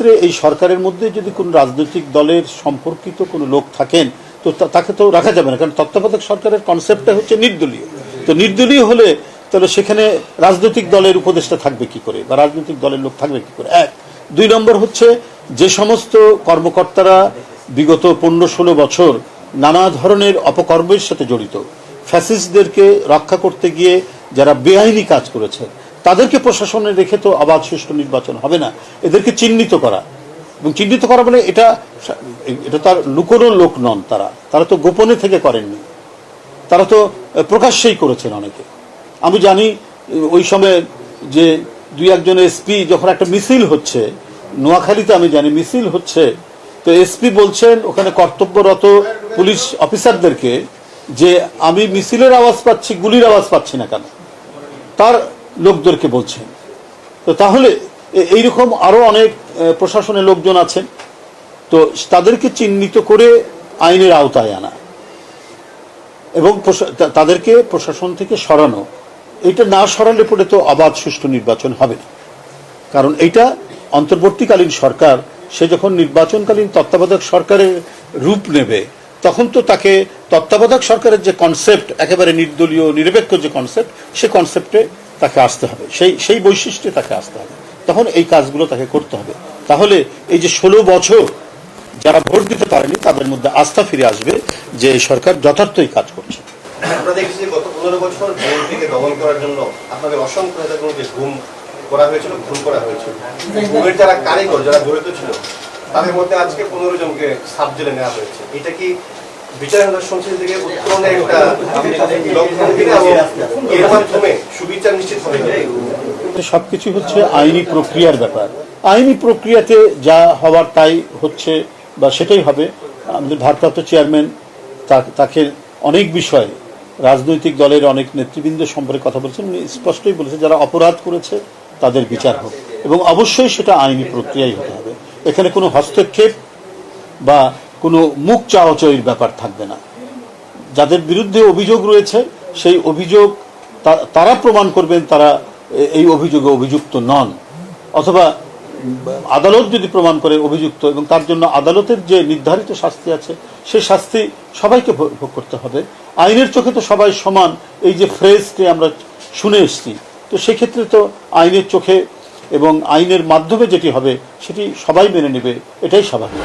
ক্ষেত্রে এই সরকারের মধ্যে যদি কোনো রাজনৈতিক দলের সম্পর্কিত কোনো লোক থাকেন, তো তাকে তো রাখা যাবে না, কারণ তত্ত্বাবধায়ক সরকারের কনসেপ্টটা হচ্ছে নির্দলীয়। তো নির্দলীয় হলে তাহলে সেখানে রাজনৈতিক দলের উপদেষ্টা থাকবে কি করে, বা রাজনৈতিক দলের লোক থাকবে কি করে? এক। দুই নম্বর হচ্ছে যে সমস্ত কর্মকর্তারা বিগত পনেরো ষোলো বছর নানা ধরনের অপকর্মের সাথে জড়িত। ফ্যাসিস্টদেরকে রক্ষা করতে গিয়ে যারা বেআইনি কাজ করেছে তাদেরকে প্রশাসনে রেখে তো আবার সুষ্ঠু নির্বাচন হবে না। এদেরকে চিহ্নিত করা। এবং চিহ্নিত করা মানে এটা এটা তার লুকোনো লোক নন তারা। তারা তো গোপনে থেকে করেননি। তারা তো প্রকাশ্যেই করেছেন অনেকে। আমি জানি ওই সময় যে দুই একজন এসপি যখন একটা মিছিল হচ্ছে, নোয়াখালীতে আমি জানি মিছিল হচ্ছে, তো এসপি বলছেন ওখানে কর্তব্যরত পুলিশ অফিসারদেরকে যে আমি মিছিলের আওয়াজ পাচ্ছি, গুলির আওয়াজ পাচ্ছি না কেন। তার লোকদেরকে বলছেন তো তাহলে এইরকম আরও অনেক প্রশাসনের লোকজন আছেন। তো তাদেরকে চিহ্নিত করে আইনের আওতায় আনা। এবং তাদেরকে প্রশাসন থেকে সরানো। এটা না সরালে পরে তো অবাধ সুষ্ঠু নির্বাচন হবে না। কারণ এটা অন্তর্বর্তীকালীন সরকার, সে যখন নির্বাচনকালীন তত্ত্বাবধায়ক সরকারের রূপ নেবে, তখন তো তাকে তত্ত্বাবধায়ক সরকারের যে কনসেপ্ট একেবারে নির্দলীয়, নিরপেক্ষ যে কনসেপ্ট সে কনসেপ্টে তাকে আসতে হবে। সেই সেই বৈশিষ্ট্যে তাকে আসতে হবে। তখন এই কাজগুলো তাকে করতে হবে। তাহলে এই যে ষোলো বছর যারা ভোট দিতে পারেনি, তাদের মধ্যে আস্থা ফিরে আসবে যে সরকার যথার্থই কাজ করছে। আমরা দেখছি যে গত পনেরো বছর বিএনপিকে দমন করার জন্য আপনাদের অসংখ্য ঘুম করা হয়েছিল, খুন করা হয়েছিল। তাদের মধ্যে আজকে পনেরো জনকে সাব জেলে নেওয়া হয়েছে। এটা কি সবকিছু হচ্ছে আইনি প্রক্রিয়ার ব্যাপার। আইনি প্রক্রিয়াতে যা হওয়ার তাই হচ্ছে বা সেটাই হবে। আমাদের ভারপ্রাপ্ত চেয়ারম্যান তাকে অনেক বিষয়ে রাজনৈতিক দলের অনেক নেতৃবৃন্দ সম্পর্কে কথা বলছেন। উনি স্পষ্টই বলেছেন যারা অপরাধ করেছে তাদের বিচার হোক এবং অবশ্যই সেটা আইনি প্রক্রিয়াই হতে হবে। এখানে কোনো হস্তক্ষেপ বা কোনো মুখ চাওয়াচয়ের ব্যাপার থাকবে না। যাদের বিরুদ্ধে অভিযোগ রয়েছে, সেই অভিযোগ তারা প্রমাণ করবেন তারা এই অভিযোগে অভিযুক্ত নন। অথবা আদালত যদি প্রমাণ করে অভিযুক্ত এবং তার জন্য আদালতের যে নির্ধারিত শাস্তি আছে সেই শাস্তি সবাইকে ভোগ করতে হবে। আইনের চোখে তো সবাই সমান। এই যে ফ্রেজটি আমরা শুনে এসছি, তো সেক্ষেত্রে তো আইনের চোখে এবং আইনের মাধ্যমে যেটি হবে, সেটি সবাই মেনে নেবে, এটাই স্বাভাবিক।